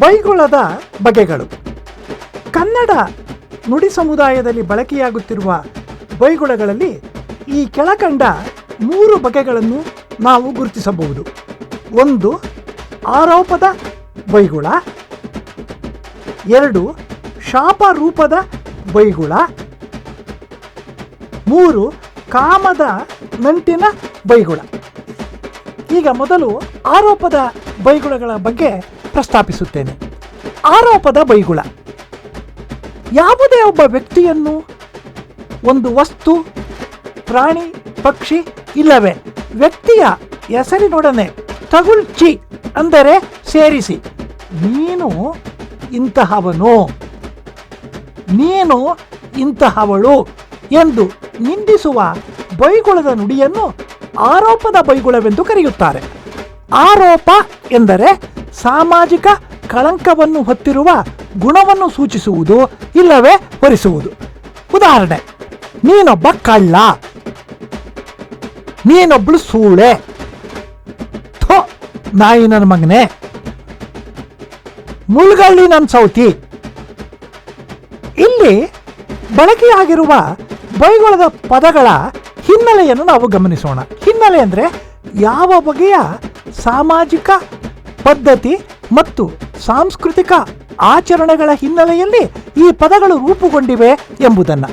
ಬೈಗುಳದ ಬಗೆಗಳು. ಕನ್ನಡ ನುಡಿ ಸಮುದಾಯದಲ್ಲಿ ಬಳಕೆಯಾಗುತ್ತಿರುವ ಬೈಗುಳಗಳಲ್ಲಿ ಈ ಕೆಳಕಂಡ ಮೂರು ಬಗೆಗಳನ್ನು ನಾವು ಗುರುತಿಸಬಹುದು. ಒಂದು ಆರೋಪದ ಬೈಗುಳ, ಎರಡು ಶಾಪ ರೂಪದ ಬೈಗುಳ, ಮೂರು ಕಾಮದ ನಂಟಿನ ಬೈಗುಳ. ಈಗ ಮೊದಲು ಆರೋಪದ ಬೈಗುಳಗಳ ಬಗ್ಗೆ ಪ್ರಸ್ತಾಪಿಸುತ್ತೇನೆ. ಆರೋಪದ ಬೈಗುಳ. ಯಾವುದೇ ಒಬ್ಬ ವ್ಯಕ್ತಿಯನ್ನು ಒಂದು ವಸ್ತು, ಪ್ರಾಣಿ, ಪಕ್ಷಿ ಇಲ್ಲವೇ? ವ್ಯಕ್ತಿಯ ಹೆಸರಿನೊಡನೆ ತಗುಲ್ಚಿ ಅಂದರೆ ಸೇರಿಸಿ, ನೀನು ಇಂತಹವನು, ನೀನು ಇಂತಹವಳು ಎಂದು ನಿಂದಿಸುವ ಬೈಗುಳದ ನುಡಿಯನ್ನು ಆರೋಪದ ಬೈಗುಳವೆಂದು ಕರೆಯುತ್ತಾರೆ. ಆರೋಪ ಎಂದರೆ ಸಾಮಾಜಿಕ ಕಳಂಕವನ್ನು ಹೊತ್ತಿರುವ ಗುಣವನ್ನು ಸೂಚಿಸುವುದು ಇಲ್ಲವೇ ಹೊರಿಸುವುದು. ಉದಾಹರಣೆ, ನೀನೊಬ್ಬ ಕಳ್ಳ, ನೀನೊಬ್ಳು ಸೂಳೆ, ಥೋ, ನಾಯಿ ನನ್ನ ಮಗನೆ, ಮುಳ್ಗಳ್ಳಿ ನನ್ನ ಸೌತಿ. ಇಲ್ಲಿ ಬಳಕೆಯಾಗಿರುವ ಬೈಗೊಳದ ಪದಗಳ ಹಿನ್ನೆಲೆಯನ್ನು ನಾವು ಗಮನಿಸೋಣ. ಹಿನ್ನೆಲೆ ಅಂದರೆ ಯಾವ ಬಗೆಯ ಸಾಮಾಜಿಕ ಪದ್ಧತಿ ಮತ್ತು ಸಾಂಸ್ಕೃತಿಕ ಆಚರಣೆಗಳ ಹಿನ್ನೆಲೆಯಲ್ಲಿ ಈ ಪದಗಳು ರೂಪುಗೊಂಡಿವೆ ಎಂಬುದನ್ನು.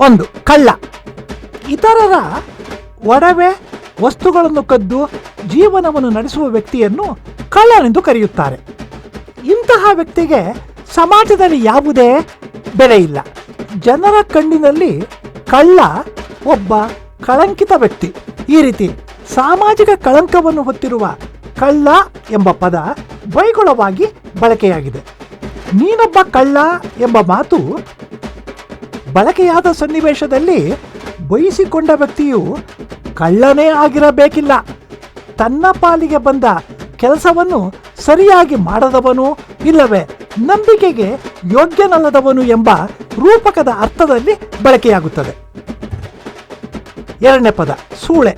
ಒಂದು, ಕಳ್ಳ. ಇತರರ ಒಡವೆ ವಸ್ತುಗಳನ್ನು ಕದ್ದು ಜೀವನವನ್ನು ನಡೆಸುವ ವ್ಯಕ್ತಿಯನ್ನು ಕಳ್ಳನೆಂದು ಕರೆಯುತ್ತಾರೆ. ಇಂತಹ ವ್ಯಕ್ತಿಗೆ ಸಮಾಜದಲ್ಲಿ ಯಾವುದೇ ಬೆಲೆ ಇಲ್ಲ. ಜನರ ಕಣ್ಣಿನಲ್ಲಿ ಕಳ್ಳ ಒಬ್ಬ ಕಳಂಕಿತ ವ್ಯಕ್ತಿ. ಈ ರೀತಿ ಸಾಮಾಜಿಕ ಕಳಂಕವನ್ನು ಹೊತ್ತಿರುವ ಕಳ್ಳ ಎಂಬ ಪದ ಬೈಗುಳವಾಗಿ ಬಳಕೆಯಾಗಿದೆ. ನೀನೊಬ್ಬ ಕಳ್ಳ ಎಂಬ ಮಾತು ಬಳಕೆಯಾದ ಸನ್ನಿವೇಶದಲ್ಲಿ ಬಯಸಿಕೊಂಡ ವ್ಯಕ್ತಿಯು ಕಳ್ಳನೇ ಆಗಿರಬೇಕಿಲ್ಲ. ತನ್ನ ಪಾಲಿಗೆ ಬಂದ ಕೆಲಸವನ್ನು ಸರಿಯಾಗಿ ಮಾಡದವನು ಇಲ್ಲವೇ? ನಂಬಿಕೆಗೆ ಯೋಗ್ಯನಲ್ಲದವನು ಎಂಬ ರೂಪಕದ ಅರ್ಥದಲ್ಲಿ ಬಳಕೆಯಾಗುತ್ತದೆ. ಎರಡನೇ ಪದ, ಸೂಳೆ.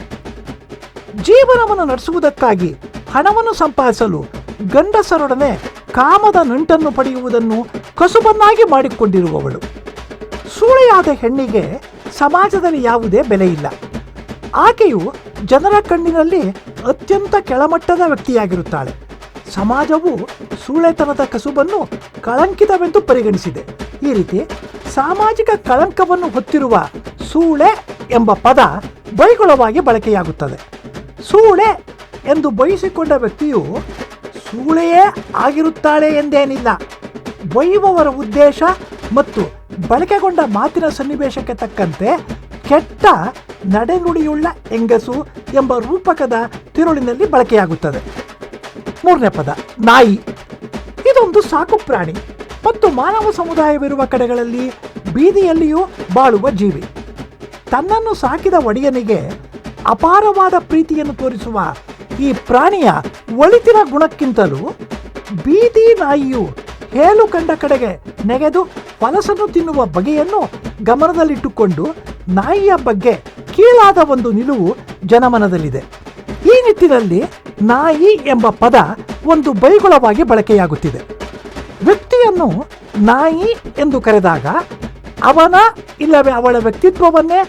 ಜೀವನವನ್ನು ನಡೆಸುವುದಕ್ಕಾಗಿ ಹಣವನ್ನು ಸಂಪಾದಿಸಲು ಗಂಡಸರೊಡನೆ ಕಾಮದ ನಂಟನ್ನು ಪಡೆಯುವುದನ್ನು ಕಸುಬನ್ನಾಗಿ ಮಾಡಿಕೊಂಡಿರುವವಳು. ಸೂಳೆಯಾದ ಹೆಣ್ಣಿಗೆ ಸಮಾಜದಲ್ಲಿ ಯಾವುದೇ ಬೆಲೆ ಇಲ್ಲ. ಆಕೆಯು ಜನರ ಕಣ್ಣಿನಲ್ಲಿ ಅತ್ಯಂತ ಕೆಳಮಟ್ಟದ ವ್ಯಕ್ತಿಯಾಗಿರುತ್ತಾಳೆ. ಸಮಾಜವು ಸೂಳೆತನದ ಕಸುಬನ್ನು ಕಳಂಕಿತವೆಂದು ಪರಿಗಣಿಸಿದೆ. ಈ ರೀತಿ ಸಾಮಾಜಿಕ ಕಳಂಕವನ್ನು ಹೊತ್ತಿರುವ ಸೂಳೆ ಎಂಬ ಪದ ಬೈಗುಳವಾಗಿ ಬಳಕೆಯಾಗುತ್ತದೆ. ಸೂಳೆ ಎಂದು ಬಯಸಿಕೊಂಡ ವ್ಯಕ್ತಿಯು ಸೂಳೆಯೇ ಆಗಿರುತ್ತಾಳೆ ಎಂದೇನಿಲ್ಲ. ಬೈಯುವವರ ಉದ್ದೇಶ ಮತ್ತು ಬಳಕೆಗೊಂಡ ಮಾತಿನ ಸನ್ನಿವೇಶಕ್ಕೆ ತಕ್ಕಂತೆ ಕೆಟ್ಟ ನಡೆನುಡಿಯುಳ್ಳ ಹೆಂಗಸು ಎಂಬ ರೂಪಕದ ತಿರುಳಿನಲ್ಲಿ ಬಳಕೆಯಾಗುತ್ತದೆ. ಮೂರನೇ ಪದ, ನಾಯಿ. ಇದೊಂದು ಸಾಕು ಪ್ರಾಣಿ. ಮತ್ತು ಮಾನವ ಸಮುದಾಯವಿರುವ ಕಡೆಗಳಲ್ಲಿ ಬೀದಿಯಲ್ಲಿಯೂ ಬಾಳುವ ಜೀವಿ. ತನ್ನನ್ನು ಸಾಕಿದ ಒಡೆಯನಿಗೆ ಅಪಾರವಾದ ಪ್ರೀತಿಯನ್ನು ತೋರಿಸುವ ಈ ಪ್ರಾಣಿಯ ಒಳಿತಿನ ಗುಣಕ್ಕಿಂತಲೂ ಬೀದಿ ನಾಯಿಯು ಹೇಳು ಕಂಡ ಕಡೆಗೆ ನೆಗೆದು ಫಲಸನ್ನು ತಿನ್ನುವ ಬಗೆಯನ್ನು ಗಮನದಲ್ಲಿಟ್ಟುಕೊಂಡು ನಾಯಿಯ ಬಗ್ಗೆ ಕೀಳಾದ ಒಂದು ನಿಲುವು ಜನಮನದಲ್ಲಿದೆ. ಈ ನಿಟ್ಟಿನಲ್ಲಿ ನಾಯಿ ಎಂಬ ಪದ ಒಂದು ಬೈಗುಳವಾಗಿ ಬಳಕೆಯಾಗುತ್ತಿದೆ. ವ್ಯಕ್ತಿಯನ್ನು ನಾಯಿ ಎಂದು ಕರೆದಾಗ ಅವನ ಇಲ್ಲವೇ ಅವಳ ವ್ಯಕ್ತಿತ್ವವನ್ನೇ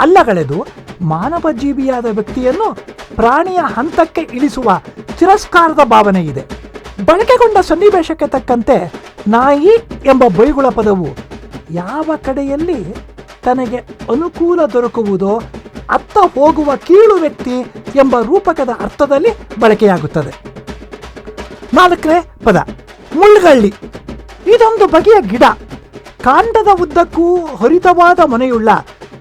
ಅಲ್ಲಗಳೆದು ಮಾನವ ಜೀವಿಯಾದ ವ್ಯಕ್ತಿಯನ್ನು ಪ್ರಾಣಿಯ ಹಂತಕ್ಕೆ ಇಳಿಸುವ ತಿರಸ್ಕಾರದ ಭಾವನೆ ಇದೆ. ಬಳಕೆಗೊಂಡ ಸನ್ನಿವೇಶಕ್ಕೆ ತಕ್ಕಂತೆ ನಾಯಿ ಎಂಬ ಬೈಗುಳ ಪದವು ಯಾವ ಕಡೆಯಲ್ಲಿ ತನಗೆ ಅನುಕೂಲ ದೊರಕುವುದೋ ಅತ್ತ ಹೋಗುವ ಕೀಳು ವ್ಯಕ್ತಿ ಎಂಬ ರೂಪಕದ ಅರ್ಥದಲ್ಲಿ ಬಳಕೆಯಾಗುತ್ತದೆ. ನಾಲ್ಕನೇ ಪದ ಮುಳ್ಗಳ್ಳಿ ಇದೊಂದು ಬಗೆಯ ಗಿಡ. ಕಾಂಡದ ಉದ್ದಕ್ಕೂ ಹರಿತವಾದ ಮೊನೆಯುಳ್ಳ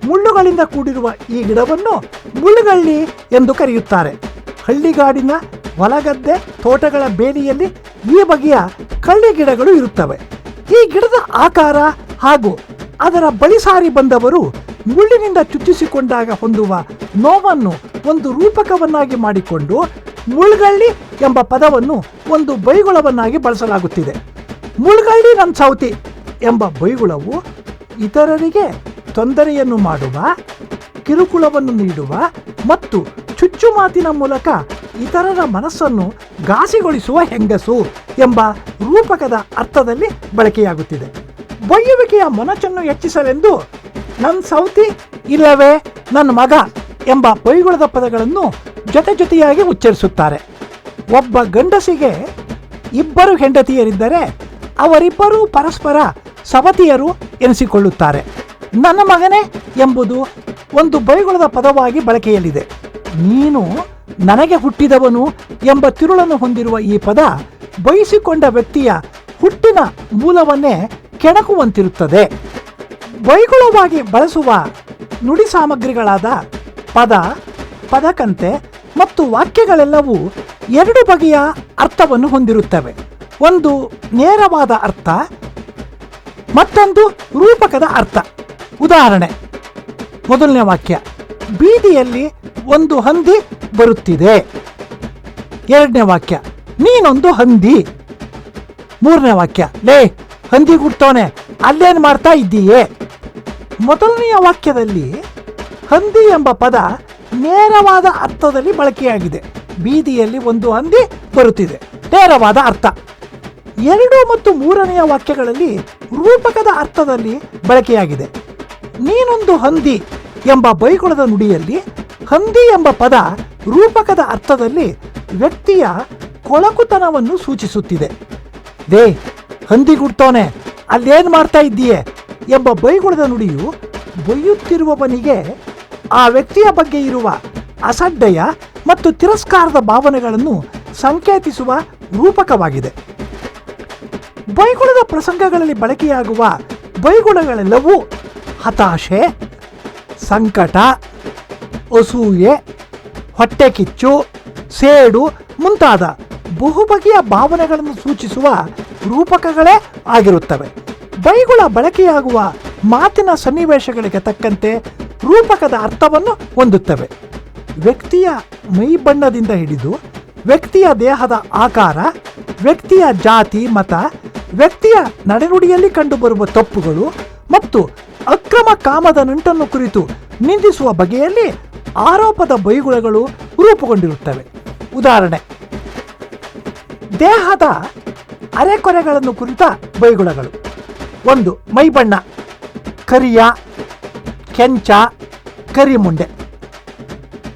ಮುಳ್ಳುಗಳಿಂದ ಕೂಡಿರುವ ಈ ಗಿಡವನ್ನು ಮುಳ್ಳುಗಳ್ಳಿ ಎಂದು ಕರೆಯುತ್ತಾರೆ. ಹಳ್ಳಿಗಾಡಿನ ಹೊಲಗದ್ದೆ ತೋಟಗಳ ಬೇಲಿಯಲ್ಲಿ ಈ ಬಗೆಯ ಕಳ್ಳಿ ಗಿಡಗಳು ಇರುತ್ತವೆ. ಈ ಗಿಡದ ಆಕಾರ ಹಾಗೂ ಅದರ ಬಳಿ ಸಾರಿ ಬಂದವರು ಮುಳ್ಳಿನಿಂದ ಚುಚ್ಚಿಸಿಕೊಂಡಾಗ ಹೊಂದುವ ನೋವನ್ನು ಒಂದು ರೂಪಕವನ್ನಾಗಿ ಮಾಡಿಕೊಂಡು ಮುಳ್ಗಳ್ಳಿ ಎಂಬ ಪದವನ್ನು ಒಂದು ಬೈಗುಳವನ್ನಾಗಿ ಬಳಸಲಾಗುತ್ತಿದೆ. ಮುಳ್ಗಳ್ಳಿ ನನ್ನ ಸೌತಿ ಎಂಬ ಬೈಗುಳವು ಇತರರಿಗೆ ತೊಂದರೆಯನ್ನು ಮಾಡುವ, ಕಿರುಕುಳವನ್ನು ನೀಡುವ ಮತ್ತು ಚುಚ್ಚು ಮಾತಿನ ಮೂಲಕ ಇತರರ ಮನಸ್ಸನ್ನು ಘಾಸಿಗೊಳಿಸುವ ಹೆಂಗಸು ಎಂಬ ರೂಪಕದ ಅರ್ಥದಲ್ಲಿ ಬಳಕೆಯಾಗುತ್ತಿದೆ. ಬೊಯ್ಯುವಿಕೆಯ ಮೊನಚನ್ನು ಹೆಚ್ಚಿಸಲೆಂದು ನನ್ನ ಸೌತಿ ಇಲ್ಲವೇ ನನ್ನ ಮಗ ಎಂಬ ಬೈಗುಳದ ಪದಗಳನ್ನು ಜೊತೆ ಜೊತೆಯಾಗಿ ಉಚ್ಚರಿಸುತ್ತಾರೆ. ಒಬ್ಬ ಗಂಡಸಿಗೆ ಇಬ್ಬರು ಹೆಂಡತಿಯರಿದ್ದರೆ ಅವರಿಬ್ಬರೂ ಪರಸ್ಪರ ಸವತಿಯರು ಎನಿಸಿಕೊಳ್ಳುತ್ತಾರೆ. ನನ್ನ ಮಗನೇ ಎಂಬುದು ಒಂದು ಬೈಗುಳದ ಪದವಾಗಿ ಬಳಕೆಯಲ್ಲಿದೆ. ನೀನು ನನಗೆ ಹುಟ್ಟಿದವನು ಎಂಬ ತಿರುಳನ್ನು ಹೊಂದಿರುವ ಈ ಪದ ಬಯಸಿಕೊಂಡ ವ್ಯಕ್ತಿಯ ಹುಟ್ಟಿನ ಮೂಲವನ್ನೇ ಕೆಣಕುವಂತಿರುತ್ತದೆ. ಬೈಗುಳವಾಗಿ ಬಳಸುವ ನುಡಿ ಸಾಮಗ್ರಿಗಳಾದ ಪದ, ಪದಕಂತೆ ಮತ್ತು ವಾಕ್ಯಗಳೆಲ್ಲವೂ ಎರಡು ಬಗೆಯ ಅರ್ಥವನ್ನು ಹೊಂದಿರುತ್ತವೆ. ಒಂದು ನೇರವಾದ ಅರ್ಥ, ಮತ್ತೊಂದು ರೂಪಕದ ಅರ್ಥ. ಉದಾಹರಣೆ. ಮೊದಲನೇ ವಾಕ್ಯ. ಬೀದಿಯಲ್ಲಿ ಒಂದು ಹಂದಿ ಬರುತ್ತಿದೆ. ಎರಡನೇ ವಾಕ್ಯ. ನೀನೊಂದು ಹಂದಿ. ಮೂರನೇ ವಾಕ್ಯ. ಲೇ, ಹಂದಿ ಗುಡ್ತವನೆ, ಅಲ್ಲೇನು ಮಾಡ್ತಾ ಇದ್ದೀಯೇ? ಮೊದಲನೆಯ ವಾಕ್ಯದಲ್ಲಿ ಹಂದಿ ಎಂಬ ಪದ ನೇರವಾದ ಅರ್ಥದಲ್ಲಿ ಬಳಕೆಯಾಗಿದೆ. ಬೀದಿಯಲ್ಲಿ ಒಂದು ಹಂದಿ ಬರುತ್ತಿದೆ. ನೇರವಾದ ಅರ್ಥ. ಎರಡು ಮತ್ತು ಮೂರನೆಯ ವಾಕ್ಯಗಳಲ್ಲಿ ರೂಪಕದ ಅರ್ಥದಲ್ಲಿ ಬಳಕೆಯಾಗಿದೆ. ನೀನೊಂದು ಹಂದಿ ಎಂಬ ಬೈಗುಳದ ನುಡಿಯಲ್ಲಿ ಹಂದಿ ಎಂಬ ಪದ ರೂಪಕದ ಅರ್ಥದಲ್ಲಿ ವ್ಯಕ್ತಿಯ ಕೊಳಕುತನವನ್ನು ಸೂಚಿಸುತ್ತಿದೆ. ದೇ, ಹಂದಿ ಗುಡ್ತವನೆ ಅಲ್ಲೇನು ಮಾಡ್ತಾ ಇದ್ದೀಯೆ? ಎಂಬ ಬೈಗುಳದ ನುಡಿಯು ಬೊಯ್ಯುತ್ತಿರುವವನಿಗೆ ಆ ವ್ಯಕ್ತಿಯ ಬಗ್ಗೆ ಇರುವ ಅಸಡ್ಡೆಯ ಮತ್ತು ತಿರಸ್ಕಾರದ ಭಾವನೆಗಳನ್ನು ಸಂಕೇತಿಸುವ ರೂಪಕವಾಗಿದೆ. ಬೈಗುಳದ ಪ್ರಸಂಗಗಳಲ್ಲಿ ಬಳಕೆಯಾಗುವ ಬೈಗುಳಗಳೆಲ್ಲವೂ ಹತಾಶೆ, ಸಂಕಟ, ಅಸೂಯೆ, ಹೊಟ್ಟೆ ಕಿಚ್ಚು, ಸೇಡು ಮುಂತಾದ ಬಹುಬಗೆಯ ಭಾವನೆಗಳನ್ನು ಸೂಚಿಸುವ ರೂಪಕಗಳೇ ಆಗಿರುತ್ತವೆ. ಬೈಗುಳ ಬಳಕೆಯಾಗುವ ಮಾತಿನ ಸನ್ನಿವೇಶಗಳಿಗೆ ತಕ್ಕಂತೆ ರೂಪಕದ ಅರ್ಥವನ್ನು ಹೊಂದುತ್ತವೆ. ವ್ಯಕ್ತಿಯ ಮೈಬಣ್ಣದಿಂದ ಹಿಡಿದು ವ್ಯಕ್ತಿಯ ದೇಹದ ಆಕಾರ, ವ್ಯಕ್ತಿಯ ಜಾತಿ, ಮತ, ವ್ಯಕ್ತಿಯ ನಡೆನುಡಿಯಲ್ಲಿ ಕಂಡುಬರುವ ತಪ್ಪುಗಳು ಮತ್ತು ಅಕ್ರಮ ಕಾಮದ ನಂಟನ್ನು ಕುರಿತು ನಿಂದಿಸುವ ಬಗೆಯಲ್ಲಿ ಆರೋಪದ ಬೈಗುಳಗಳು ರೂಪುಗೊಂಡಿರುತ್ತವೆ. ಉದಾಹರಣೆ, ದೇಹದ ಅರೆಕೊರೆಗಳನ್ನು ಕುರಿತ ಬೈಗುಳಗಳು. ಒಂದು, ಮೈಬಣ್ಣ, ಕರಿಯ, ಕೆಂಚ, ಕರಿಮುಂಡೆ.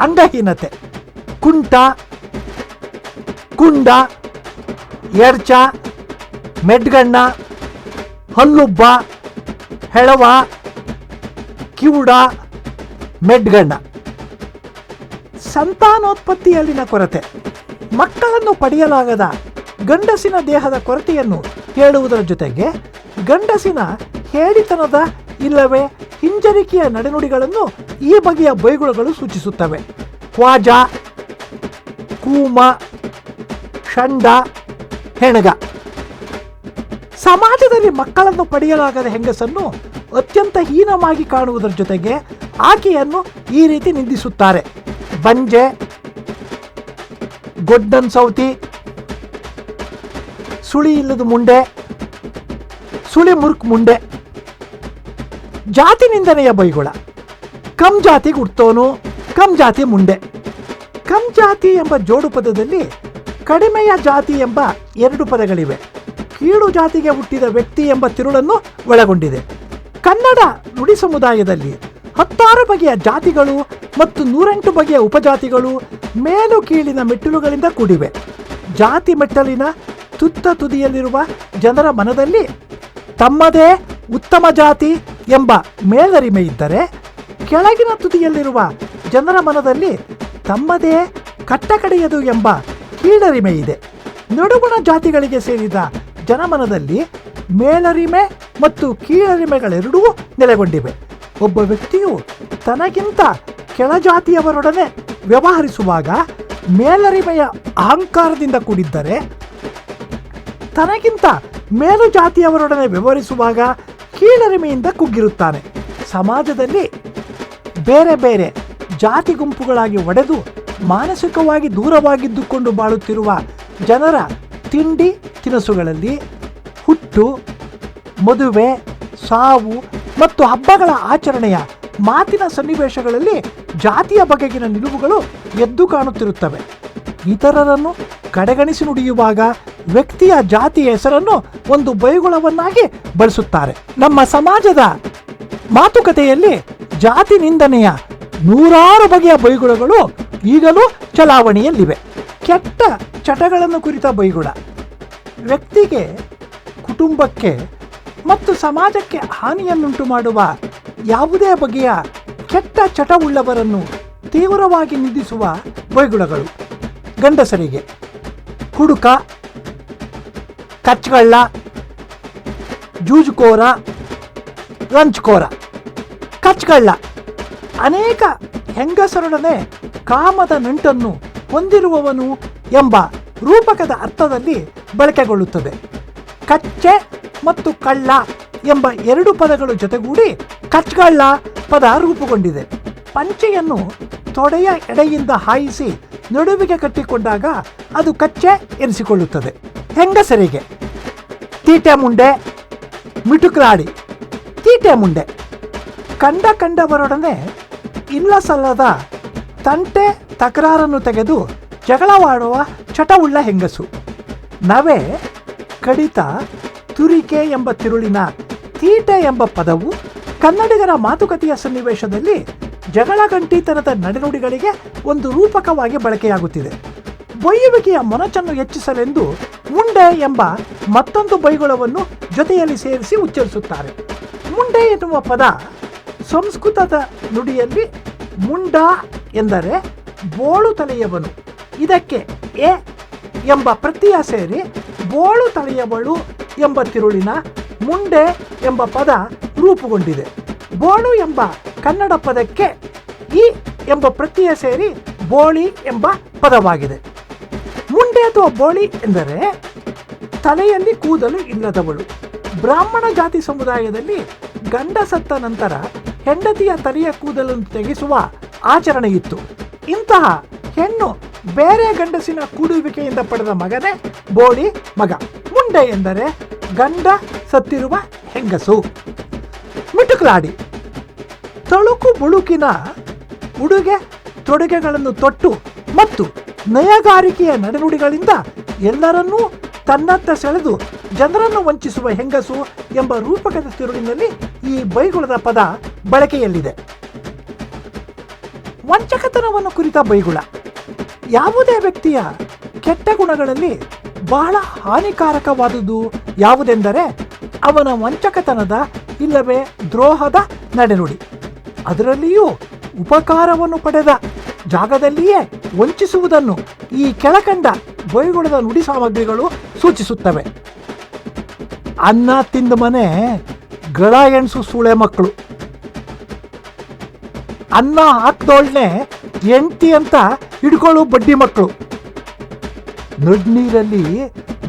ಅಂಗಹೀನತೆ, ಕುಂಟ, ಕುಂಡ, ಎರ್ಚ, ಮೆಡ್ಗಣ್ಣ, ಹಲ್ಲುಬ್ಬ, ಹೆಳವ ಕಿವುಡ ಮೆಡ್ಗಣ್ಣ. ಸಂತಾನೋತ್ಪತ್ತಿಯಲ್ಲಿನ ಕೊರತೆ. ಮಕ್ಕಳನ್ನು ಪಡೆಯಲಾಗದ ಗಂಡಸಿನ ದೇಹದ ಕೊರತೆಯನ್ನು ಹೇಳುವುದರ ಜೊತೆಗೆ ಗಂಡಸಿನ ಹೇಳಿತನದ ಇಲ್ಲವೇ ಹಿಂಜರಿಕೆಯ ನಡೆನುಡಿಗಳನ್ನು ಈ ಬಗೆಯ ಬೈಗುಳಗಳು ಸೂಚಿಸುತ್ತವೆ. ಕ್ವಾಜ ಕೂಮ, ಷಂಡ, ಹೆಣಗ. ಸಮಾಜದಲ್ಲಿ ಮಕ್ಕಳನ್ನು ಪಡೆಯಲಾಗದ ಹೆಂಗಸನ್ನು ಅತ್ಯಂತ ಹೀನವಾಗಿ ಕಾಣುವುದರ ಜೊತೆಗೆ ಆಕೆಯನ್ನು ಈ ರೀತಿ ನಿಂದಿಸುತ್ತಾರೆ. ಬಂಜೆ, ಗೊಡ್ಡನ್ ಸೌತಿ, ಸುಳಿ ಇಲ್ಲದ ಮುಂಡೆ, ಸುಳಿ ಮುರುಕ್ ಮುಂಡೆ. ಜಾತಿ ನಿಂದನೆಯ ಬೈಗುಳ. ಕಮ್ ಜಾತಿ ಗುಡ್ತೋನು ಕಮ್ ಜಾತಿ ಮುಂಡೆ. ಕಮ್ ಜಾತಿ ಎಂಬ ಜೋಡು ಪದದಲ್ಲಿ ಕಡಿಮೆಯ ಜಾತಿ ಎಂಬ ಎರಡು ಪದಗಳಿವೆ. ಕೀಳು ಜಾತಿಗೆ ಹುಟ್ಟಿದ ವ್ಯಕ್ತಿ ಎಂಬ ತಿರುಳನ್ನು ಒಳಗೊಂಡಿದೆ. ಕನ್ನಡ ನುಡಿ ಸಮುದಾಯದಲ್ಲಿ ಹತ್ತಾರು ಬಗೆಯ ಜಾತಿಗಳು ಮತ್ತು ನೂರೆಂಟು ಬಗೆಯ ಉಪಜಾತಿಗಳು ಮೇಲು ಕೀಳಿನ ಮೆಟ್ಟಿಲುಗಳಿಂದ ಕೂಡಿವೆ. ಜಾತಿ ಮೆಟ್ಟಲಿನ ತುತ್ತ ತುದಿಯಲ್ಲಿರುವ ಜನರ ಮನದಲ್ಲಿ ತಮ್ಮದೇ ಉತ್ತಮ ಜಾತಿ ಎಂಬ ಮೇಲರಿಮೆ ಇದ್ದರೆ ಕೆಳಗಿನ ತುದಿಯಲ್ಲಿರುವ ಜನರ ಮನದಲ್ಲಿ ತಮ್ಮದೇ ಕಟ್ಟಕಡೆಯದು ಎಂಬ ಕೀಳರಿಮೆ ಇದೆ. ನಡುಗುಣ ಜಾತಿಗಳಿಗೆ ಸೇರಿದ ಜನಮನದಲ್ಲಿ ಮೇಲರಿಮೆ ಮತ್ತು ಕೀಳರಿಮೆಗಳೆರಡೂ ನೆಲೆಗೊಂಡಿವೆ. ಒಬ್ಬ ವ್ಯಕ್ತಿಯು ತನಗಿಂತ ಕೆಳಜಾತಿಯವರೊಡನೆ ವ್ಯವಹರಿಸುವಾಗ ಮೇಲರಿಮೆಯ ಅಹಂಕಾರದಿಂದ ಕೂಡಿದ್ದರೆ, ತನಗಿಂತ ಮೇಲು ಜಾತಿಯವರೊಡನೆ ವ್ಯವಹರಿಸುವಾಗ ಕೀಳರಿಮೆಯಿಂದ ಕುಗ್ಗಿರುತ್ತಾನೆ. ಸಮಾಜದಲ್ಲಿ ಬೇರೆ ಬೇರೆ ಜಾತಿ ಗುಂಪುಗಳಾಗಿ ಒಡೆದು ಮಾನಸಿಕವಾಗಿ ದೂರವಾಗಿದ್ದುಕೊಂಡು ಬಾಳುತ್ತಿರುವ ಜನರ ತಿಂಡಿ ತಿನಿಸುಗಳಲ್ಲಿ ಹುಟ್ಟು ಮದುವೆ, ಸಾವು ಮತ್ತು ಹಬ್ಬಗಳ ಆಚರಣೆಯ ಮಾತಿನ ಸನ್ನಿವೇಶಗಳಲ್ಲಿ ಜಾತಿಯ ಬಗೆಗಿನ ನಿಲುವುಗಳು ಎದ್ದು ಕಾಣುತ್ತಿರುತ್ತವೆ. ಇತರರನ್ನು ಕಡೆಗಣಿಸಿ ನುಡಿಯುವಾಗ ವ್ಯಕ್ತಿಯ ಜಾತಿಯ ಹೆಸರನ್ನು ಒಂದು ಬೈಗುಳವನ್ನಾಗಿ ಬಳಸುತ್ತಾರೆ. ನಮ್ಮ ಸಮಾಜದ ಮಾತುಕತೆಯಲ್ಲಿ ಜಾತಿ ನಿಂದನೆಯ ನೂರಾರು ಬಗೆಯ ಬೈಗುಳಗಳು ಈಗಲೂ ಚಲಾವಣೆಯಲ್ಲಿವೆ. ಕೆಟ್ಟ ಚಟಗಳನ್ನು ಕುರಿತ ಬೈಗುಳ. ವ್ಯಕ್ತಿಗೆ ಕುಟುಂಬಕ್ಕೆ ಮತ್ತು ಸಮಾಜಕ್ಕೆ ಹಾನಿಯನ್ನುಂಟು ಮಾಡುವ ಯಾವುದೇ ಬಗೆಯ ಕೆಟ್ಟ ಚಟವುಳ್ಳವರನ್ನು ತೀವ್ರವಾಗಿ ನಿಂದಿಸುವ ಬೈಗುಳಗಳು ಗಂಡಸರಿಗೆ ಹುಡುಕ ಕಚ್ಗಳ್ಳ, ಜೂಜುಕೋರ ರಂಚ್ಕೋರ ಕಚ್ಗಳ್ಳ ಅನೇಕ ಹೆಂಗಸರೊಡನೆ ಕಾಮದ ನಂಟನ್ನು ಹೊಂದಿರುವವನು ಎಂಬ ರೂಪಕದ ಅರ್ಥದಲ್ಲಿ ಬಳಕೆಗೊಳ್ಳುತ್ತದೆ. ಕಚ್ಚೆ ಮತ್ತು ಕಳ್ಳ ಎಂಬ ಎರಡು ಪದಗಳು ಜೊತೆಗೂಡಿ ಕಚ್ಗಳ್ಳ ಪದ ರೂಪುಗೊಂಡಿದೆ. ಪಂಚೆಯನ್ನು ತೊಡೆಯ ಎಡೆಯಿಂದ ಹಾಯಿಸಿ ನಡುವಿಗೆ ಕಟ್ಟಿಕೊಂಡಾಗ ಅದು ಕಚ್ಚೆ ಎನಿಸಿಕೊಳ್ಳುತ್ತದೆ ಹೆಂಗಸರಿಗೆ? ತೀಟೆ ಮುಂಡೆ, ಮಿಟುಕ್ರಾಡಿ. ತೀಟೆ ಮುಂಡೆ. ಕಂಡ ಕಂಡವರೊಡನೆ ಇಲ್ಲ ಸಲ್ಲದ ತಂಟೆ ತಕರಾರನ್ನು ತೆಗೆದು ಜಗಳವಾಡುವ ಚಟವುಳ್ಳ ಹೆಂಗಸು. ನವೆ, ಕಡಿತ ತುರಿಕೆ ಎಂಬ ತಿರುಳಿನ ತೀಟೆ ಎಂಬ ಪದವು ಕನ್ನಡಿಗರ ಮಾತುಕತೆಯ ಸನ್ನಿವೇಶದಲ್ಲಿ ಜಗಳ ಗಂಟಿತನದ ನಡೆನುಡಿಗಳಿಗೆ ಒಂದು ರೂಪಕವಾಗಿ ಬಳಕೆಯಾಗುತ್ತಿದೆ. ಬೊಯ್ಯುವಿಕೆಯ ಮೊನಚನ್ನು ಹೆಚ್ಚಿಸಲೆಂದು ಮುಂಡೆ ಎಂಬ ಮತ್ತೊಂದು ಬೈಗುಳವನ್ನು ಜೊತೆಯಲ್ಲಿ ಸೇರಿಸಿ ಉಚ್ಚರಿಸುತ್ತಾರೆ. ಮುಂಡೆ ಎನ್ನುವ ಪದ ಸಂಸ್ಕೃತದ ನುಡಿಯಲ್ಲಿ ಮುಂಡ ಎಂದರೆ ಬೋಳು ತಲೆಯವನು ಇದಕ್ಕೆ ಎ ಎಂಬ ಪ್ರತ್ಯಯ ಸೇರಿ ಬೋಳು ತಲೆಯವಳು ಎಂಬ ತಿರುಳಿನ ಮುಂಡೆ ಎಂಬ ಪದ ರೂಪುಗೊಂಡಿದೆ. ಬೋಳು ಎಂಬ ಕನ್ನಡ ಪದಕ್ಕೆ ಈ ಎಂಬ ಪ್ರತ್ಯಯ ಸೇರಿ ಬೋಳಿ ಎಂಬ ಪದವಾಗಿದೆ. ಮುಂಡೆ ಅಥವಾ ಬೋಳಿ ಎಂದರೆ ತಲೆಯಲ್ಲಿ ಕೂದಲು ಇಲ್ಲದವಳು. ಬ್ರಾಹ್ಮಣ ಜಾತಿ ಸಮುದಾಯದಲ್ಲಿ ಗಂಡ ಸತ್ತ ನಂತರ ಹೆಂಡತಿಯ ತಲೆಯ ಕೂದಲನ್ನು ತೆಗೆಸುವ ಆಚರಣೆ ಇತ್ತು ಇಂತಹ ಹೆಣ್ಣು ಬೇರೆ ಗಂಡಸಿನ ಕೂಡುವಿಕೆಯಿಂದ ಪಡೆದ ಮಗನೇ ಬೋಳಿ ಮಗ. ಮುಂಡೆ ಎಂದರೆ ಗಂಡ ಸತ್ತಿರುವ ಹೆಂಗಸು? ಮಿಟುಕಲಾಡಿ. ತಳುಕು ಬುಳುಕಿನ ಉಡುಗೆ ತೊಡುಗೆಗಳನ್ನು ತೊಟ್ಟು ಮತ್ತು ನಯಗಾರಿಕೆಯ ನಡೆನುಡಿಗಳಿಂದ ಎಲ್ಲರನ್ನೂ ತನ್ನತ್ತ ಸೆಳೆದು ಜನರನ್ನು ವಂಚಿಸುವ ಹೆಂಗಸು ಎಂಬ ರೂಪಕದ ತಿರುಳಿನಲ್ಲಿ ಈ ಬೈಗುಳದ ಪದ ಬಳಕೆಯಲ್ಲಿದೆ. ವಂಚಕತನವನ್ನು ಕುರಿತ ಬೈಗುಳ. ಯಾವುದೇ ವ್ಯಕ್ತಿಯ ಕೆಟ್ಟ ಗುಣಗಳಲ್ಲಿ ಬಹಳ ಹಾನಿಕಾರಕವಾದುದು ಯಾವುದೆಂದರೆ ಅವನ ವಂಚಕತನದ ಇಲ್ಲವೇ ದ್ರೋಹದ ನಡೆನುಡಿ. ಅದರಲ್ಲಿಯೂ ಉಪಕಾರವನ್ನು ಪಡೆದ ಜಾಗದಲ್ಲಿಯೇ ವಂಚಿಸುವುದನ್ನು ಈ ಕೆಳಕಂಡ ಬೈಗುಳದ ನುಡಿ ಸಾಮಗ್ರಿಗಳು ಸೂಚಿಸುತ್ತವೆ. ಅನ್ನ ತಿಂದ ಮನೆ ಗಳ ಎಣಸು ಸೂಳೆ ಮಕ್ಕಳು. ಅನ್ನ ಹಾಕ್ದೋಳ್ನೆ ಎಂಟಿ ಅಂತ ಹಿಡ್ಕೊಳ್ಳು ಬಡ್ಡಿ ಮಕ್ಕಳು. ನಡ್ನೀರಲ್ಲಿ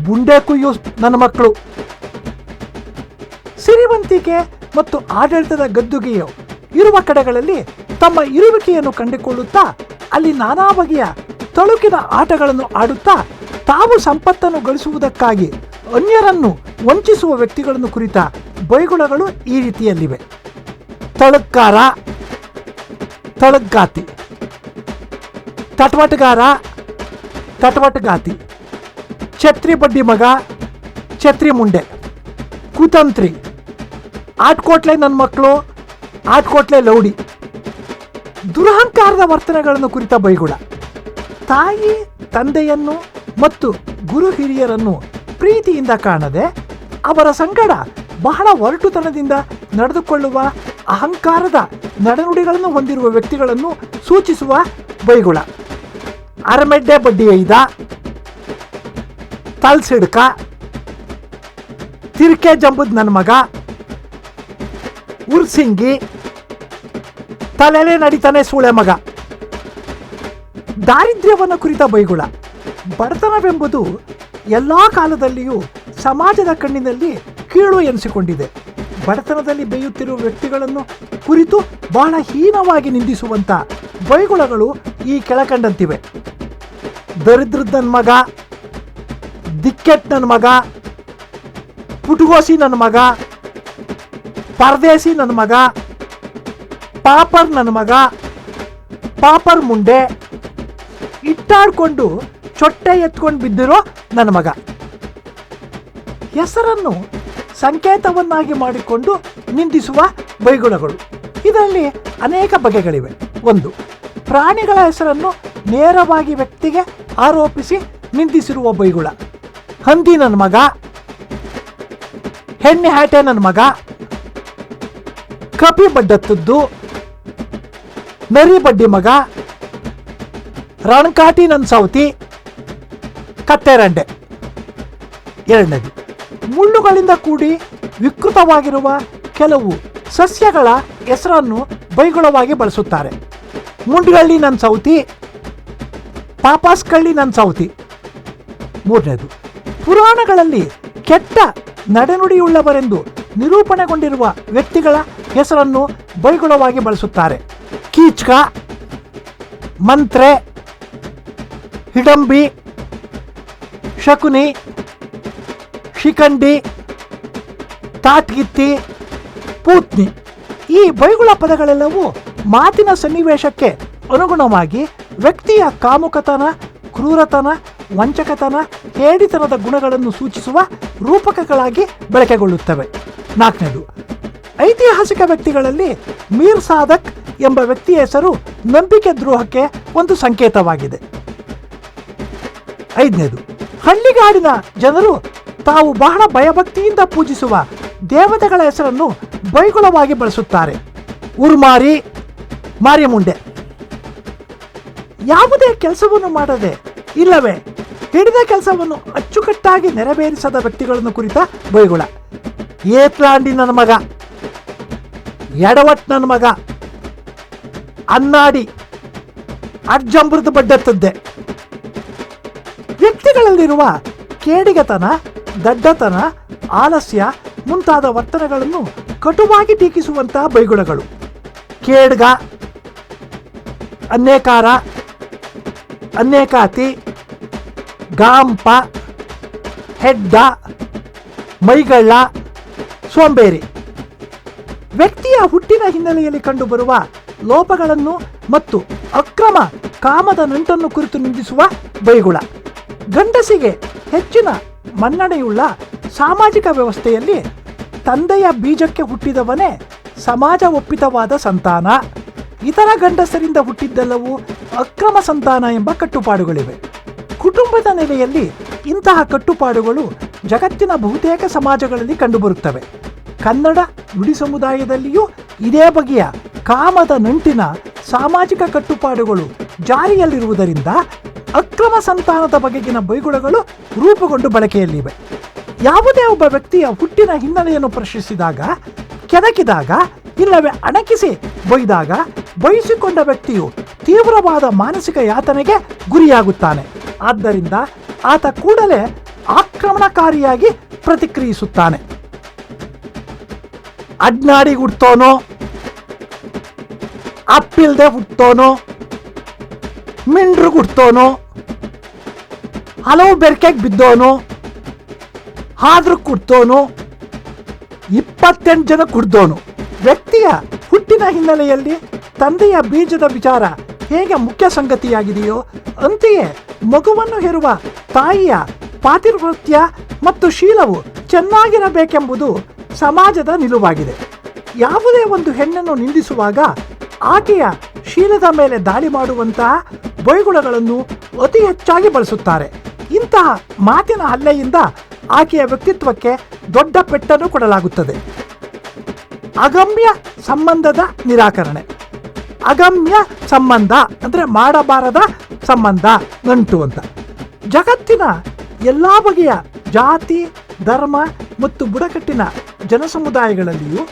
ಗುಂಡೆ ಕುಯ್ಯೋ ನನ್ನ ಮಕ್ಕಳು. ಸಿರಿವಂತಿಕೆ ಮತ್ತು ಆಡಳಿತದ ಗದ್ದುಗೆಯು ಇರುವ ಕಡೆಗಳಲ್ಲಿ ತಮ್ಮ ಇರುವಿಕೆಯನ್ನು ಕಂಡುಕೊಳ್ಳುತ್ತಾ, ಅಲ್ಲಿ ನಾನಾ ಬಗೆಯ ತಳುಕಿನ ಆಟಗಳನ್ನು ಆಡುತ್ತಾ, ತಾವು ಸಂಪತ್ತನ್ನು ಗಳಿಸುವುದಕ್ಕಾಗಿ ಅನ್ಯರನ್ನು ವಂಚಿಸುವ ವ್ಯಕ್ತಿಗಳನ್ನು ಕುರಿತ ಬೈಗುಳಗಳು ಈ ರೀತಿಯಲ್ಲಿವೆ. ತಳಕ್ಕಾರ, ತಳಗ್ಗಾತಿ, ತಟ್ವಟ್ಗಾರ ತಟ್ವಟ್ಗಾತಿ, ಛತ್ರಿ ಬಡ್ಡಿ ಮಗ, ಛತ್ರಿ ಮುಂಡೆ, ಕುತಂತ್ರಿ, ಆಟ್ಕೋಟ್ಲೆ ನನ್ನ ಮಕ್ಕಳು ಆಟ್ಕೋಟ್ಲೆ ಲೌಡಿ. ದುರಹಂಕಾರದ ವರ್ತನೆಗಳನ್ನು ಕುರಿತ ಬೈಗುಳ. ತಾಯಿ, ತಂದೆಯನ್ನು ಮತ್ತು ಗುರು ಹಿರಿಯರನ್ನು ಪ್ರೀತಿಯಿಂದ ಕಾಣದೆ ಅವರ ಸಂಗಡ ಬಹಳ ಒರಟುತನದಿಂದ ನಡೆದುಕೊಳ್ಳುವ ಅಹಂಕಾರದ ನಡೆನುಡಿಗಳನ್ನು ಹೊಂದಿರುವ ವ್ಯಕ್ತಿಗಳನ್ನು ಸೂಚಿಸುವ ಬೈಗುಳ. ಅರಮೆಡ್ಡೆ ಬಡ್ಡಿ ಐದ, ತಲ್ಸಿಡ್ಕ, ತಿರ್ಕೆ ಜಂಬುದ್ ನನ್ನ ಮಗ, ಉರ್ಸಿಂಗಿ, ತಲೆಲೆ ನಡಿತಾನೆ ಸೂಳೆ ಮಗ. ದಾರಿದ್ರ್ಯವನ್ನು ಕುರಿತ ಬೈಗುಳ. ಬಡತನವೆಂಬುದು ಎಲ್ಲ ಕಾಲದಲ್ಲಿಯೂ ಸಮಾಜದ ಕಣ್ಣಿನಲ್ಲಿ ಕೀಳು ಎನಿಸಿಕೊಂಡಿದೆ. ಬಡತನದಲ್ಲಿ ಬೇಯುತ್ತಿರುವ ವ್ಯಕ್ತಿಗಳನ್ನು ಕುರಿತು ಬಹಳ ಹೀನವಾಗಿ ನಿಂದಿಸುವಂಥ ಬೈಗುಳಗಳು ಈ ಕೆಳಕಂಡಂತಿವೆ. ದರಿದ್ರದ ನನ್ನ ಮಗ, ದಿಕ್ಕೆಟ್ ನನ್ನ ಮಗ, ಪುಟುಗೋಸಿ ನನ್ನ ಮಗ, ಪರದೇಸಿ ನನ್ನ ಮಗ, ಪಾಪರ್ ನನ್ನ ಮಗ, ಪಾಪರ್ ಮುಂಡೆ ಇಟ್ಟಾಡ್ಕೊಂಡು ಚೊಟ್ಟೆ ಎತ್ಕೊಂಡು ಬಿದ್ದಿರೋ ನನ್ನ ಮಗ. ಹೆಸರನ್ನು ಸಂಕೇತವನ್ನಾಗಿ ಮಾಡಿಕೊಂಡು ನಿಂದಿಸುವ ಬೈಗುಣಗಳು ಇದರಲ್ಲಿ ಅನೇಕ ಬಗೆಗಳಿವೆ. ಒಂದು, ಪ್ರಾಣಿಗಳ ಹೆಸರನ್ನು ನೇರವಾಗಿ ವ್ಯಕ್ತಿಗೆ ಆರೋಪಿಸಿ ನಿಂದಿಸಿರುವ ಬೈಗುಳ. ಹಂದಿ ನನ್ನ ಮಗ. ಹೆಣ್ಣೆ ಹ್ಯಾಟೆ ನನ್ನ ಮಗ. ಕಪಿ ಬಡ್ಡತ್ತದ್ದು. ನರಿ ಬಡ್ಡಿ ಮಗ. ರಣಕಾಟಿ ನನ್ನ ಸೌತಿ ಕತ್ತೆರಂಡೆ. ಎರಡನೇದು. ಮುಳ್ಳುಗಳಿಂದ ಕೂಡಿ ವಿಕೃತವಾಗಿರುವ ಕೆಲವು ಸಸ್ಯಗಳ ಹೆಸರನ್ನು ಬೈಗುಳವಾಗಿ ಬಳಸುತ್ತಾರೆ. ಮುಂಡ್ಗಳ್ಳಿ ನನ್ನ ಸೌತಿ ಪಾಪಾಸ್ಕಳ್ಳಿ ನನ್ನ ಸೌತಿ ಮೂರನೇದು, ಪುರಾಣಗಳಲ್ಲಿ ಕೆಟ್ಟ ನಡೆನುಡಿಯುಳ್ಳವರೆಂದು ನಿರೂಪಣೆಗೊಂಡಿರುವ ವ್ಯಕ್ತಿಗಳ ಹೆಸರನ್ನು ಬೈಗುಳವಾಗಿ ಬಳಸುತ್ತಾರೆ. ಕೀಚ್ಕ, ಮಂತ್ರೆ, ಹಿಡಂಬಿ, ಶಕುನಿ, ಶಿಖಂಡಿ, ತಾಟ್ಗಿತ್ತಿ, ಪೂತ್ನಿ. ಈ ಬೈಗುಳ ಪದಗಳೆಲ್ಲವೂ ಮಾತಿನ ಸನ್ನಿವೇಶಕ್ಕೆ ಅನುಗುಣವಾಗಿ ವ್ಯಕ್ತಿಯ ಕಾಮುಕತನ, ಕ್ರೂರತನ, ವಂಚಕತನ ಹೇಡಿತನದ ಗುಣಗಳನ್ನು ಸೂಚಿಸುವ ರೂಪಕಗಳಾಗಿ ಬಳಕೆಗೊಳ್ಳುತ್ತವೆ. ನಾಲ್ಕನೇದು, ಐತಿಹಾಸಿಕ ವ್ಯಕ್ತಿಗಳಲ್ಲಿ ಮೀರ್ ಸಾದಕ್ ಎಂಬ ವ್ಯಕ್ತಿಯ ಹೆಸರು ನಂಬಿಕೆ ದ್ರೋಹಕ್ಕೆ ಒಂದು ಸಂಕೇತವಾಗಿದೆ. ಐದನೇದು, ಹಳ್ಳಿಗಾಡಿನ ಜನರು ತಾವು ಬಹಳ ಭಯಭಕ್ತಿಯಿಂದ ಪೂಜಿಸುವ ದೇವತೆಗಳ ಹೆಸರನ್ನು ಬೈಗುಳವಾಗಿ ಬಳಸುತ್ತಾರೆ. ಉರ್ಮಾರಿ ಮಾರಿಮುಂಡೆ ಯಾವುದೇ ಕೆಲಸವನ್ನು ಮಾಡದೆ ಇಲ್ಲವೇ? ಹಿಡಿದ ಕೆಲಸವನ್ನು ಅಚ್ಚುಕಟ್ಟಾಗಿ ನೆರವೇರಿಸದ ವ್ಯಕ್ತಿಗಳನ್ನು ಕುರಿತ ಬೈಗುಳ. ಏತ್ಲಾಂಡಿ ನನ್ನ ಮಗ. ಎಡವಟ್ ನನ್ನ ಮಗ. ಅನ್ನಾಡಿ ಅಜ್ಜಂಬೃತ ಬಡ್ಡತ್ತದ್ದೆ. ವ್ಯಕ್ತಿಗಳಲ್ಲಿರುವ ಕೇಡಿಗತನ, ದಡ್ಡತನ, ಆಲಸ್ಯ ಮುಂತಾದ ವರ್ತನೆಗಳನ್ನು ಕಟುವಾಗಿ ಟೀಕಿಸುವಂತಹ ಬೈಗುಳಗಳು. ಕೇಡ್ಗ, ಅನ್ನೇಕಾರ ಅನ್ನೇಕಾತಿ ಗಾಂಪ, ಹೆಡ್ಡ ಮೈಗಳ್ಳ ಸೋಂಬೇರಿ. ವ್ಯಕ್ತಿಯ ಹುಟ್ಟಿನ ಹಿನ್ನೆಲೆಯಲ್ಲಿ ಕಂಡುಬರುವ ಲೋಪಗಳನ್ನು ಮತ್ತು ಅಕ್ರಮ ಕಾಮದ ನಂಟನ್ನು ಕುರಿತು ನಿಂದಿಸುವ ಬೈಗುಳ. ಗಂಡಸಿಗೆ ಹೆಚ್ಚಿನ ಮನ್ನಣೆಯುಳ್ಳ ಸಾಮಾಜಿಕ ವ್ಯವಸ್ಥೆಯಲ್ಲಿ ತಂದೆಯ ಬೀಜಕ್ಕೆ ಹುಟ್ಟಿದವನೇ ಸಮಾಜ ಒಪ್ಪಿತವಾದ ಸಂತಾನ. ಇತರ ಗಂಡಸರಿಂದ ಹುಟ್ಟಿದ್ದೆಲ್ಲವೂ ಅಕ್ರಮ ಸಂತಾನ ಎಂಬ ಕಟ್ಟುಪಾಡುಗಳಿವೆ. ಕುಟುಂಬದ ನೆಲೆಯಲ್ಲಿ ಇಂತಹ ಕಟ್ಟುಪಾಡುಗಳು ಜಗತ್ತಿನ ಬಹುತೇಕ ಸಮಾಜಗಳಲ್ಲಿ ಕಂಡುಬರುತ್ತವೆ. ಕನ್ನಡ ನುಡಿ ಸಮುದಾಯದಲ್ಲಿಯೂ ಇದೇ ಬಗೆಯ ಕಾಮದ ನಂಟಿನ ಸಾಮಾಜಿಕ ಕಟ್ಟುಪಾಡುಗಳು ಜಾರಿಯಲ್ಲಿರುವುದರಿಂದ ಅಕ್ರಮ ಸಂತಾನದ ಬಗೆಗಿನ ಬೈಗುಳಗಳು ರೂಪುಗೊಂಡು ಬಳಕೆಯಲ್ಲಿವೆ. ಯಾವುದೇ ಒಬ್ಬ ವ್ಯಕ್ತಿಯ ಹುಟ್ಟಿನ ಹಿನ್ನೆಲೆಯನ್ನು ಪ್ರಶ್ನಿಸಿದಾಗ, ಕೆದಕಿದಾಗ, ಇಲ್ಲವೇ ಅಣಕಿಸಿ ಬೈದಾಗ ಬಯಸಿಕೊಂಡ ವ್ಯಕ್ತಿಯು ತೀವ್ರವಾದ ಮಾನಸಿಕ ಯಾತನೆಗೆ ಗುರಿಯಾಗುತ್ತಾನೆ. ಆದ್ದರಿಂದ ಆತ ಕೂಡಲೇ ಆಕ್ರಮಣಕಾರಿಯಾಗಿ ಪ್ರತಿಕ್ರಿಯಿಸುತ್ತಾನೆ. ಅಡ್ನಾಡಿ ಹುಟ್ಟೋನೋ? ಅಪ್ಪಿಲ್ದೆ ಹುಟ್ಟೋನೋ? ಮಿಂಡ್ರು ಹುಟ್ಟೋನೋ? ಹಲವು ಬೆರ್ಕೆಗೆ ಬಿದ್ದೋನು? ಹಾದ್ರು ಕುಡ್ತೋನು? ಇಪ್ಪತ್ತೆಂಟು ಜನ ಕುಡ್ದೋನು? ವ್ಯಕ್ತಿಯ ಹುಟ್ಟಿನ ಹಿನ್ನೆಲೆಯಲ್ಲಿ ತಂದೆಯ ಬೀಜದ ವಿಚಾರ ಹೇಗೆ ಮುಖ್ಯ ಸಂಗತಿಯಾಗಿದೆಯೋ ಅಂತೆಯೇ ಮಗುವನ್ನು ಹೆರುವ ತಾಯಿಯ ಪಾತಿರ್ವೃತ್ಯ ಮತ್ತು ಶೀಲವು ಚೆನ್ನಾಗಿರಬೇಕೆಂಬುದು ಸಮಾಜದ ನಿಲುವಾಗಿದೆ. ಯಾವುದೇ ಒಂದು ಹೆಣ್ಣನ್ನು ನಿಂದಿಸುವಾಗ ಆಕೆಯ ಶೀಲದ ಮೇಲೆ ದಾಳಿ ಮಾಡುವಂತಹ ಬೈಗುಳಗಳನ್ನು ಅತಿ ಹೆಚ್ಚಾಗಿ ಬಳಸುತ್ತಾರೆ. ಇಂತಹ ಮಾತಿನ ಹಲ್ಲೆಯಿಂದ ಆಕೆಯ ವ್ಯಕ್ತಿತ್ವಕ್ಕೆ ದೊಡ್ಡ ಪೆಟ್ಟನ್ನು ಕೊಡಲಾಗುತ್ತದೆ. ಅಗಮ್ಯ ಸಂಬಂಧದ ನಿರಾಕರಣೆ. ಅಗಮ್ಯ ಸಂಬಂಧ, ಅಂದರೆ ಮಾಡಬಾರದ ಸಂಬಂಧ ನಂಟು ಅಂತ. ಜಗತ್ತಿನ ಎಲ್ಲ ಬಗೆಯ ಜಾತಿ, ಧರ್ಮ ಮತ್ತು ಬುಡಕಟ್ಟಿನ ಜನಸಮುದಾಯಗಳಲ್ಲಿಯೂ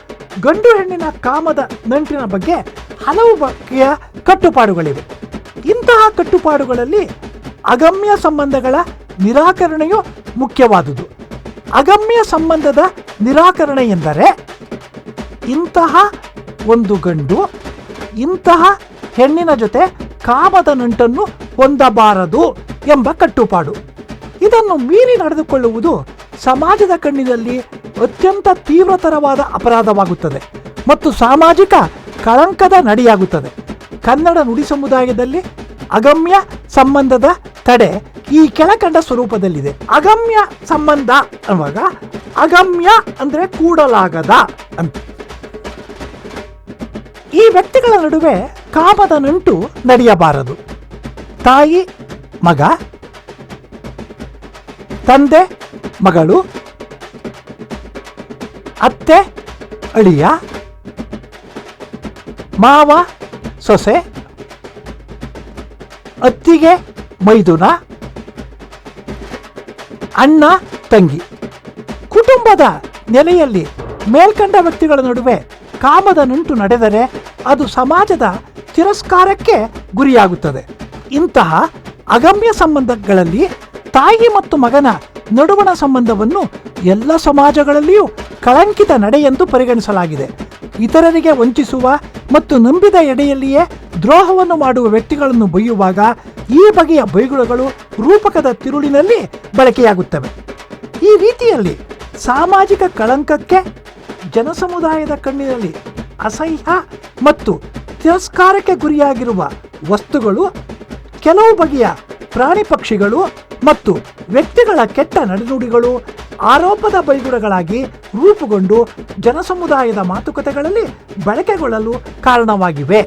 ಗಂಡು ಹೆಣ್ಣಿನ ಕಾಮದ ನಂಟಿನ ಬಗ್ಗೆ ಹಲವು ಬಗೆಯ ಕಟ್ಟುಪಾಡುಗಳಿವೆ. ಇಂತಹ ಕಟ್ಟುಪಾಡುಗಳಲ್ಲಿ ಅಗಮ್ಯ ಸಂಬಂಧಗಳ ನಿರಾಕರಣೆಯು ಮುಖ್ಯವಾದುದು. ಅಗಮ್ಯ ಸಂಬಂಧದ ನಿರಾಕರಣೆ ಎಂದರೆ ಇಂತಹ ಒಂದು ಗಂಡು ಇಂತಹ ಹೆಣ್ಣಿನ ಜೊತೆ ಕಾಮದ ನಂಟನ್ನು ಹೊಂದಬಾರದು ಎಂಬ ಕಟ್ಟುಪಾಡು. ಇದನ್ನು ಮೀರಿ ನಡೆದುಕೊಳ್ಳುವುದು ಸಮಾಜದ ಕಣ್ಣಿನಲ್ಲಿ ಅತ್ಯಂತ ತೀವ್ರತರವಾದ ಅಪರಾಧವಾಗುತ್ತದೆ ಮತ್ತು ಸಾಮಾಜಿಕ ಕಳಂಕದ ನಡೆಯಾಗುತ್ತದೆ. ಕನ್ನಡ ನುಡಿ ಸಮುದಾಯದಲ್ಲಿ ಅಗಮ್ಯ ಸಂಬಂಧದ ತಡೆ ಈ ಕೆಳಕಂಡ ಸ್ವರೂಪದಲ್ಲಿದೆ. ಅಗಮ್ಯ ಸಂಬಂಧ ಅನ್ನುವಾಗ ಅಗಮ್ಯ ಅಂದ್ರೆ ಕೂಡಲಾಗದ ಅಂತ. ಈ ವ್ಯಕ್ತಿಗಳ ನಡುವೆ ಕಾಮದ ನಂಟು ನಡೆಯಬಾರದು. ತಾಯಿ, ಮಗ, ತಂದೆ, ಮಗಳು, ಅತ್ತೆ, ಅಳಿಯ, ಮಾವ, ಸೊಸೆ, ಅತ್ತಿಗೆ, ಮೈದುನ, ಅಣ್ಣ, ತಂಗಿ. ಕುಟುಂಬದ ನೆಲೆಯಲ್ಲಿ ಮೇಲ್ಕಂಡ ವ್ಯಕ್ತಿಗಳ ನಡುವೆ ಕಾಮದ ನಂಟು ನಡೆದರೆ ಅದು ಸಮಾಜದ ತಿರಸ್ಕಾರಕ್ಕೆ ಗುರಿಯಾಗುತ್ತದೆ. ಇಂತಹ ಅಗಮ್ಯ ಸಂಬಂಧಗಳಲ್ಲಿ ತಾಯಿ ಮತ್ತು ಮಗನ ನಡುವಣ ಸಂಬಂಧವನ್ನು ಎಲ್ಲ ಸಮಾಜಗಳಲ್ಲಿಯೂ ಕಳಂಕಿತ ನಡೆ ಎಂದು ಪರಿಗಣಿಸಲಾಗಿದೆ. ಇತರರಿಗೆ ವಂಚಿಸುವ ಮತ್ತು ನಂಬಿದ ಎಡೆಯಲ್ಲಿಯೇ ದ್ರೋಹವನ್ನು ಮಾಡುವ ವ್ಯಕ್ತಿಗಳನ್ನು ಬೈಯುವಾಗ ಈ ಬಗೆಯ ಬೈಗುಳಗಳು ರೂಪಕದ ತಿರುಳಿನಲ್ಲಿ ಬಳಕೆಯಾಗುತ್ತವೆ. ಈ ರೀತಿಯಲ್ಲಿ ಸಾಮಾಜಿಕ ಕಳಂಕಕ್ಕೆ ಜನಸಮುದಾಯದ ಕಣ್ಣಿನಲ್ಲಿ ಅಸಹ್ಯ ಮತ್ತು ತಿರಸ್ಕಾರಕ್ಕೆ ಗುರಿಯಾಗಿರುವ ವಸ್ತುಗಳು, ಕೆಲವು ಬಗೆಯ ಪ್ರಾಣಿ ಪಕ್ಷಿಗಳು ಮತ್ತು ವ್ಯಕ್ತಿಗಳ ಕೆಟ್ಟ ನಡೆನುಡಿಗಳು ಆರೋಪದ ಬೈಗುಡಗಳಾಗಿ ರೂಪುಗೊಂಡು ಜನಸಮುದಾಯದ ಮಾತುಕತೆಗಳಲ್ಲಿ ಬಳಕೆಗೊಳ್ಳಲು ಕಾರಣವಾಗಿವೆ.